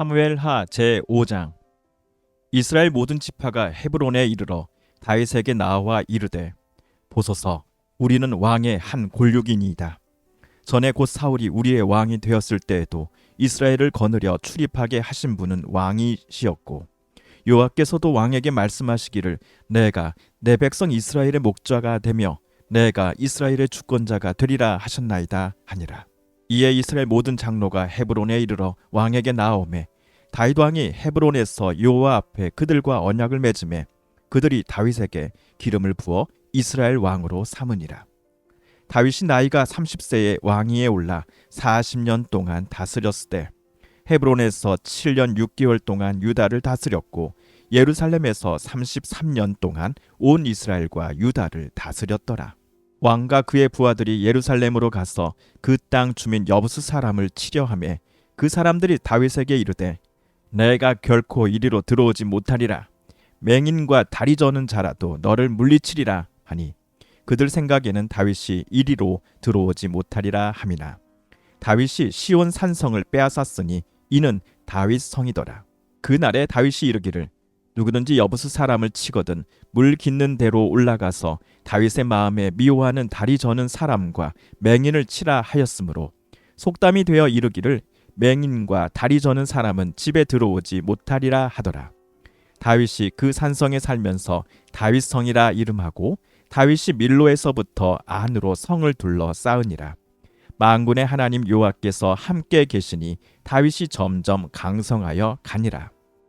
사무엘하 제 5장. 이스라엘 모든 지파가 헤브론에 이르러 다윗에게 나와 이르되 보소서 우리는 왕의 한 골육이니이다. 전에 곧 사울이 우리의 왕이 되었을 때에도 이스라엘을 거느려 출입하게 하신 분은 왕이시었고 여호와께서도 왕에게 말씀하시기를 내가 내 백성 이스라엘의 목자가 되며 내가 이스라엘의 주권자가 되리라 하셨나이다 하니라 이에 이스라엘 모든 장로가 헤브론에 이르러 왕에게 나오매 다윗 왕이 헤브론에서 여호와 앞에 그들과 언약을 맺음에 그들이 다윗에게 기름을 부어 이스라엘 왕으로 삼으니라. 다윗이 나이가 30세에 왕위에 올라 40년 동안 다스렸을 때 헤브론에서 7년 6개월 동안 유다를 다스렸고 예루살렘에서 33년 동안 온 이스라엘과 유다를 다스렸더라. 왕과 그의 부하들이 예루살렘으로 가서 그 땅 주민 여부스 사람을 치려하며 그 사람들이 다윗에게 이르되 내가 결코 이리로 들어오지 못하리라. 맹인과 다리 저는 자라도 너를 물리치리라 하니 그들 생각에는 다윗이 이리로 들어오지 못하리라 함이나. 다윗이 시온 산성을 빼앗았으니 이는 다윗 성이더라. 그날에 다윗이 이르기를 누구든지 여부스 사람을 치거든 물 깃는 대로 올라가서 다윗의 마음에 미워하는 다리 저는 사람과 맹인을 치라 하였으므로 속담이 되어 이르기를 맹인과 다리 저는 사람은 집에 들어오지 못하리라 하더라. 다윗이 그 산성에 살면서 다윗성이라 이름하고 다윗이 밀로에서부터 안으로 성을 둘러 쌓으니라. 만군의 하나님 여호와께서 함께 계시니 다윗이 점점 강성하여 가니라.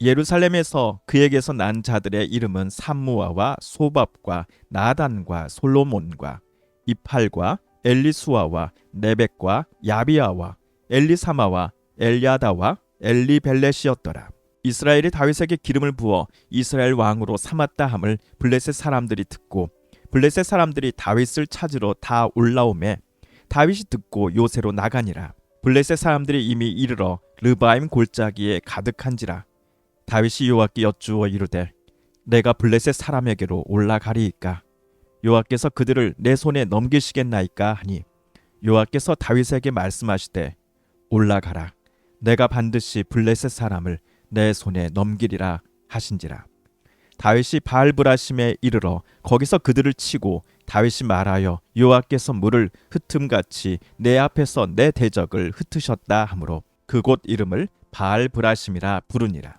예루살렘에서 그에게서 난 자들의 이름은 삼무아와 소밥과 나단과 솔로몬과 이팔과 엘리수아와 네벡과 야비아와 엘리사마와 엘야다와 엘리벨렛이었더라. 이스라엘이 다윗에게 기름을 부어 이스라엘 왕으로 삼았다 함을 블레셋 사람들이 듣고 블레셋 사람들이 다윗을 찾으러 다 올라오매 다윗이 듣고 요새로 나가니라. 블레셋 사람들이 이미 이르러 르바임 골짜기에 가득한지라. 다윗이 요압께 여쭈어 이르되 내가 블레셋 사람에게로 올라가리이까? 요압께서 그들을 내 손에 넘기시겠나이까 하니 요압께서 다윗에게 말씀하시되 올라가라. 내가 반드시 블레셋 사람을 내 손에 넘기리라 하신지라. 다윗이 바알브라심에 이르러 거기서 그들을 치고 다윗이 말하여 요압께서 물을 흩음같이 내 앞에서 내 대적을 흩으셨다 하므로 그곳 이름을 바알브라심이라 부르니라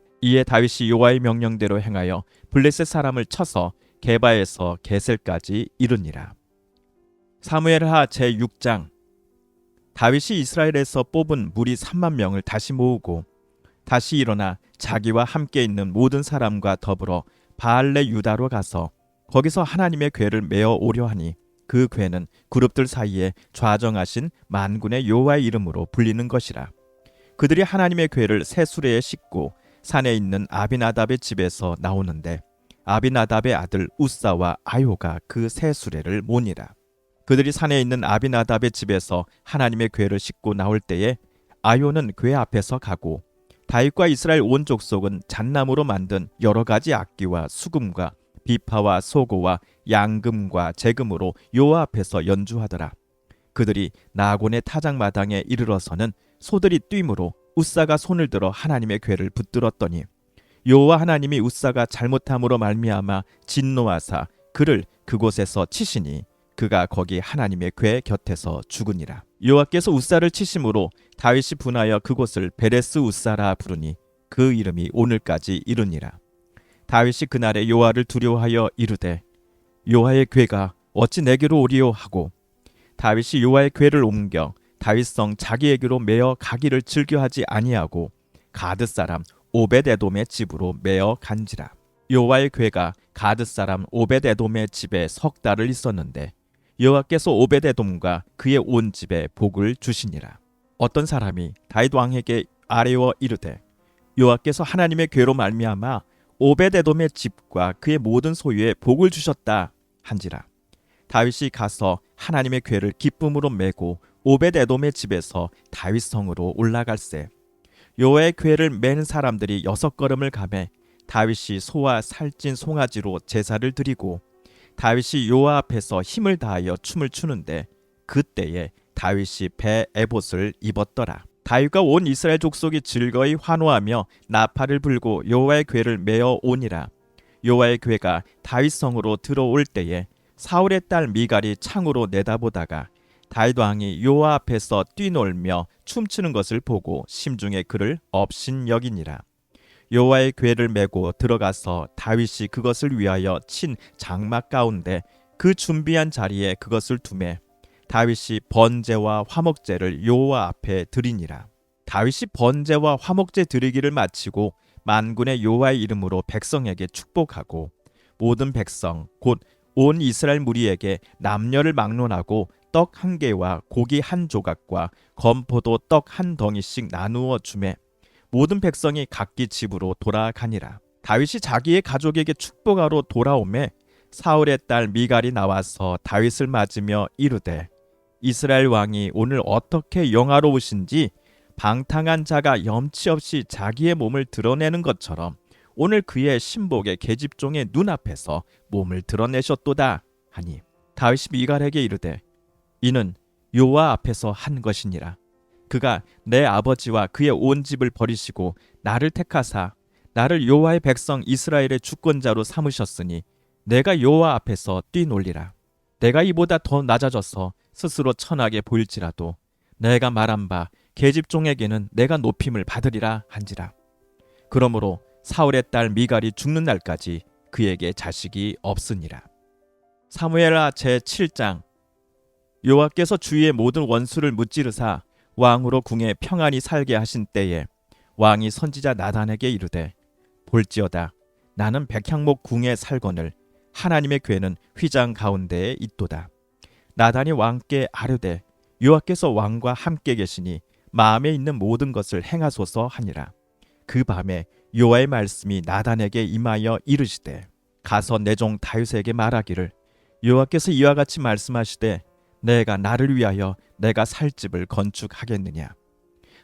이에 다윗이 요아의 명령대로 행하여 블레셋 사람을 쳐서 게바에서 게셀까지 이르니라. 사무엘하 제 6장 다윗이 이스라엘에서 뽑은 무리 3만 명을 다시 모으고 다시 일어나 자기와 함께 있는 모든 사람과 더불어 바알레 유다로 가서 거기서 하나님의 궤를 메어 오려 하니 그 궤는 그룹들 사이에 좌정하신 만군의 여호와의 이름으로 불리는 것이라. 그들이 하나님의 궤를 새 수레에 싣고 산에 있는 아비나답의 집에서 나오는데 아비나답의 아들 우사와 아요가 그새 수레를 모니라. 그들이 산에 있는 아비나답의 집에서 하나님의 궤를 싣고 나올 때에 아요는 궤 앞에서 가고 다윗과 이스라엘 온 족속은 잣나무로 만든 여러 가지 악기와 수금과 비파와 소고와 양금과 재금으로 요아 앞에서 연주하더라. 그들이 나곤의 타작마당에 이르러서는 소들이 뛰므로 우사가 손을 들어 하나님의 궤를 붙들었더니 여호와 하나님이 우사가 잘못함으로 말미암아 진노하사 그를 그곳에서 치시니 그가 거기 하나님의 궤 곁에서 죽으니라. 여호와께서 우사를 치심으로 다윗이 분하여 그곳을 베레스 우사라 부르니 그 이름이 오늘까지 이르니라. 다윗이 그날에 여호와를 두려워하여 이르되 요하의 괴가 어찌 내게로 오리요 하고 다윗이 요하의 괴를 옮겨 다윗성 자기에게로 메어 가기를 즐겨하지 아니하고 가드 사람 오베데돔의 집으로 메어 간지라. 요하의 괴가 가드 사람 오베데돔의 집에 석 달을 있었는데 여호와께서 오베데돔과 그의 온 집에 복을 주시니라. 어떤 사람이 다윗 왕에게 아뢰어 이르되 여호와께서 하나님의 괴로 말미암아 오베데돔의 집과 그의 모든 소유에 복을 주셨다 한지라. 다윗이 가서 하나님의 괴를 기쁨으로 메고 오베데돔의 집에서 다윗 성으로 올라갈세 요의 괴를 맨 사람들이 여섯 걸음을 가매 다윗이 소와 살찐 송아지로 제사를 드리고 다윗이 요아 앞에서 힘을 다하여 춤을 추는데 그때에 다윗이 배 에봇을 입었더라. 다윗과 온 이스라엘 족속이 즐거이 환호하며 나팔을 불고 여호와의 궤를 메어 오니라. 여호와의 궤가 다윗 성으로 들어올 때에 사울의 딸 미갈이 창으로 내다보다가 다윗 왕이 요아 앞에서 뛰놀며 춤추는 것을 보고 심중에 그를 업신 여기니라. 여호와의 궤를 메고 들어가서 다윗이 그것을 위하여 친 장막 가운데 그 준비한 자리에 그것을 두매 다윗이 번제와 화목제를 여호와 앞에 드리니라. 다윗이 번제와 화목제 드리기를 마치고 만군의 여호와의 이름으로 백성에게 축복하고 모든 백성 곧 온 이스라엘 무리에게 남녀를 막론하고 떡 한 개와 고기 한 조각과 건포도 떡 한 덩이씩 나누어 주매 모든 백성이 각기 집으로 돌아가니라. 다윗이 자기의 가족에게 축복하러 돌아오매 사울의 딸 미갈이 나와서 다윗을 맞으며 이르되 이스라엘 왕이 오늘 어떻게 영화로우신지 방탕한 자가 염치 없이 자기의 몸을 드러내는 것처럼 오늘 그의 신복의 계집종의 눈앞에서 몸을 드러내셨도다 하니 다윗이 미갈에게 이르되 이는 요와 앞에서 한 것이니라. 그가 내 아버지와 그의 온 집을 버리시고 나를 택하사 나를 요와의 백성 이스라엘의 주권자로 삼으셨으니 내가 요와 앞에서 뛰놀리라. 내가 이보다 더 낮아져서 스스로 천하게 보일지라도 내가 말한 바 계집종에게는 내가 높임을 받으리라 한지라. 그러므로 사울의 딸 미갈이 죽는 날까지 그에게 자식이 없으니라. 사무엘하 제 7장 여호와께서 주위의 모든 원수를 무찌르사 왕으로 궁에 평안히 살게 하신 때에 왕이 선지자 나단에게 이르되 볼지어다 나는 백향목 궁에 살거늘 하나님의 괴는 휘장 가운데에 있도다. 나단이 왕께 아뢰되 여호와께서 왕과 함께 계시니 마음에 있는 모든 것을 행하소서 하니라. 그 밤에 여호와의 말씀이 나단에게 임하여 이르시되 가서 내 종 다윗에게 말하기를 여호와께서 이와 같이 말씀하시되 내가 나를 위하여 내가 살 집을 건축하겠느냐?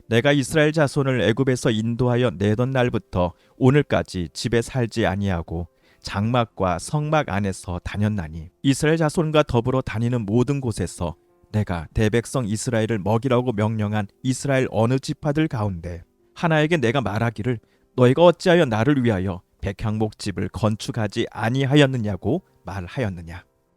내가 이스라엘 자손을 애굽에서 인도하여 내던 날부터 오늘까지 집에 살지 아니하고 장막과 성막 안에서 다녔나니 이스라엘 자손과 더불어 다니는 모든 곳에서 내가 대백성 이스라엘을 먹이라고 명령한 이스라엘 어느 지파들 가운데 하나에게 내가 말하기를 너희가 어찌하여 나를 위하여 백향목 집을 건축하지 아니하였느냐고 말하였느냐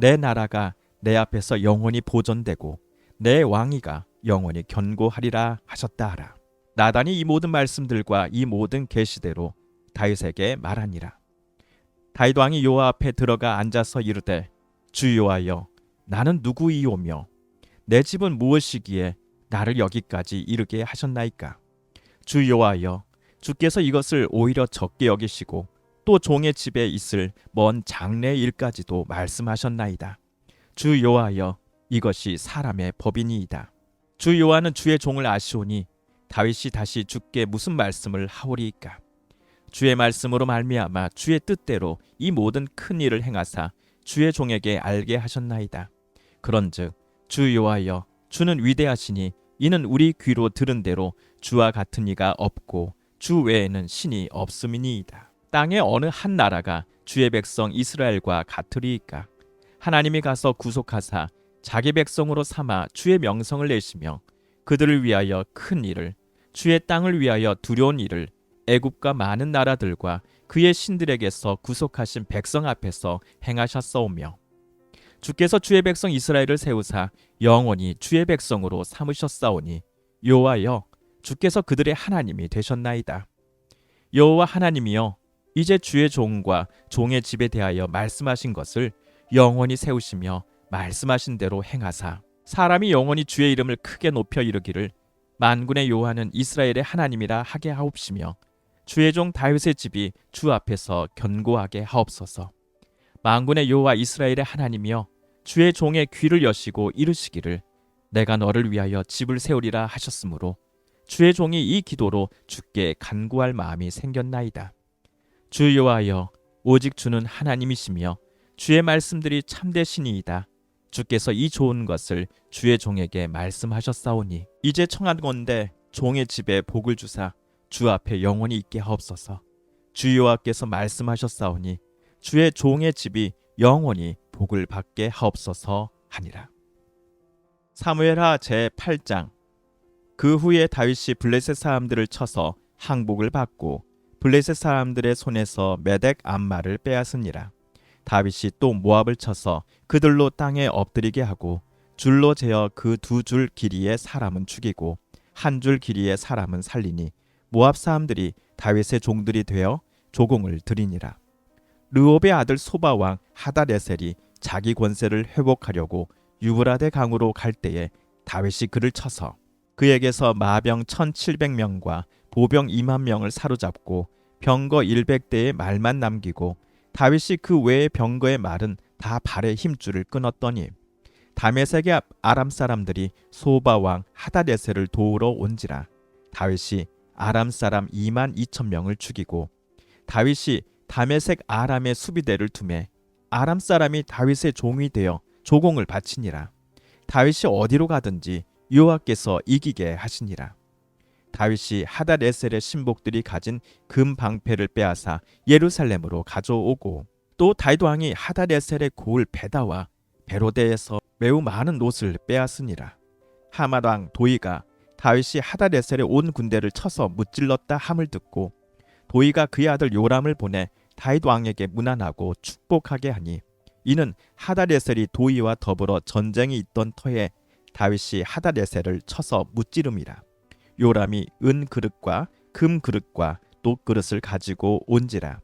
내 나라가 내 앞에서 영원히 보존되고 내 왕위가 영원히 견고하리라 하셨다 하라. 나단이 이 모든 말씀들과 이 모든 계시대로 다윗에게 말하니라. 다윗 왕이 요아 앞에 들어가 앉아서 이르되 주 여호와여 나는 누구이오며 내 집은 무엇이기에 나를 여기까지 이르게 하셨나이까 주 여호와여 주께서 이것을 오히려 적게 여기시고 또 종의 집에 있을 먼 장래 일까지도 말씀하셨나이다 주 여호와여 이것이 사람의 법이니이다 주 여호와는 주의 종을 아시오니 다윗이 다시 주께 무슨 말씀을 하오리이까 주의 말씀으로 말미암아 주의 뜻대로 이 모든 큰 일을 행하사 주의 종에게 알게 하셨나이다. 그런즉 주 여호와여 주는 위대하시니 이는 우리 귀로 들은 대로 주와 같은 이가 없고 주 외에는 신이 없음이니이다. 땅의 어느 한 나라가 주의 백성 이스라엘과 같으리이까? 하나님이 가서 구속하사 자기 백성으로 삼아 주의 명성을 내시며 그들을 위하여 큰 일을 주의 땅을 위하여 두려운 일을 애굽과 많은 나라들과 그의 신들에게서 구속하신 백성 앞에서 행하셨사오며 주께서 주의 백성 이스라엘을 세우사 영원히 주의 백성으로 삼으셨사오니 여호와여 주께서 그들의 하나님이 되셨나이다. 여호와 하나님이여 이제 주의 종과 종의 집에 대하여 말씀하신 것을 영원히 세우시며 말씀하신 대로 행하사 사람이 영원히 주의 이름을 크게 높여 이르기를 만군의 여호와는 이스라엘의 하나님이라 하게 하옵시며 주의 종 다윗의 집이 주 앞에서 견고하게 하옵소서. 만군의 여호와 이스라엘의 하나님이여 주의 종의 귀를 여시고 이르시기를 내가 너를 위하여 집을 세우리라 하셨으므로 주의 종이 이 기도로 주께 간구할 마음이 생겼나이다. 주 여호와여 오직 주는 하나님이시며 주의 말씀들이 참되시니이다. 주께서 이 좋은 것을 주의 종에게 말씀하셨사오니 이제 청하건대 종의 집에 복을 주사 주 앞에 영원히 있게 하옵소서. 주 여호와께서 말씀하셨사오니 주의 종의 집이 영원히 복을 받게 하옵소서 하니라. 사무엘하 제 8장 그 후에 다윗이 블레셋 사람들을 쳐서 항복을 받고 블레셋 사람들의 손에서 메덱 암마를 빼앗으니라. 다윗이 또 모압을 쳐서 그들로 땅에 엎드리게 하고 줄로 재어 그 두 줄 길이의 사람은 죽이고 한 줄 길이의 사람은 살리니 모압 사람들이 다윗의 종들이 되어 조공을 드리니라. 르옵의 아들 소바 왕 하다레셀이 자기 권세를 회복하려고 유브라데 강으로 갈 때에 다윗이 그를 쳐서 그에게서 마병 1700명과 보병 2만 명을 사로잡고 병거 100대의 말만 남기고 다윗이 그 외의 병거의 말은 다 발의 힘줄을 끊었더니 다메섹의 아람 사람들이 소바 왕 하다레셀을 도우러 온지라 다윗이 아람 사람 2만 2천 명을 죽이고 다윗이 다메섹 아람의 수비대를 두매 아람 사람이 다윗의 종이 되어 조공을 바치니라. 다윗이 어디로 가든지 여호와께서 이기게 하시니라 다윗이 하다레셀의 신복들이 가진 금 방패를 빼앗아 예루살렘으로 가져오고 또 다윗 왕이 하다레셀의 고을 베다와 베로데에서 매우 많은 옷을 빼앗으니라. 하맛 왕 도이가 다윗이 하다레셀의 온 군대를 쳐서 무찔렀다 함을 듣고 도이가 그의 아들 요람을 보내 다윗 왕에게 문안하고 축복하게 하니 이는 하다레셀이 도이와 더불어 전쟁이 있던 터에 다윗이 하다레셀을 쳐서 무찌름이라 요람이 은 그릇과 금 그릇과 또 그릇을 가지고 온지라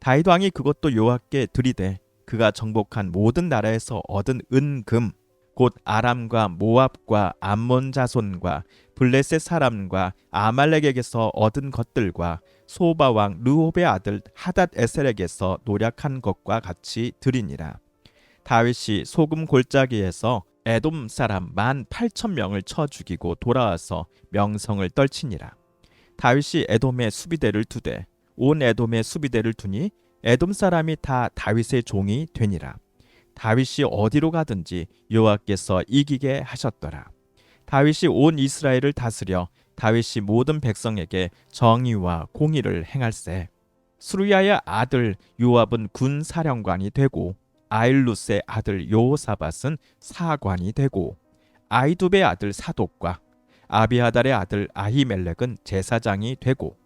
다윗 왕이 그것도 요압께 들이되 그가 정복한 모든 나라에서 얻은 은금 곧 아람과 모압과 암몬 자손과 블레셋 사람과 아말렉에게서 얻은 것들과 소바 왕 르홉의 아들 하닷 에셀에게서 노력한 것과 같이 드리니라. 다윗이 소금 골짜기에서 에돔 사람 만 팔천 명을 쳐 죽이고 돌아와서 명성을 떨치니라. 다윗이 에돔의 수비대를 두되 온 에돔의 수비대를 두니 에돔 사람이 다 다윗의 종이 되니라. 다윗이 어디로 가든지 여호와께서 이기게 하셨더라. 다윗이 온 이스라엘을 다스려 다윗이 모든 백성에게 정의와 공의를 행할세. 수루야의 아들 요압은 군 사령관이 되고 아일루스의 아들 요사밧은 사관이 되고 아이두베의 아들 사독과 아비하달의 아들 아히멜렉은 제사장이 되고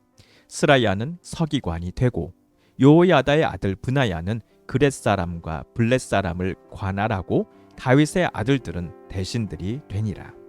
스라야는 서기관이 되고 요야다의 아들 브나야는 그렛 사람과 블렛 사람을 관할하고 다윗의 아들들은 대신들이 되니라.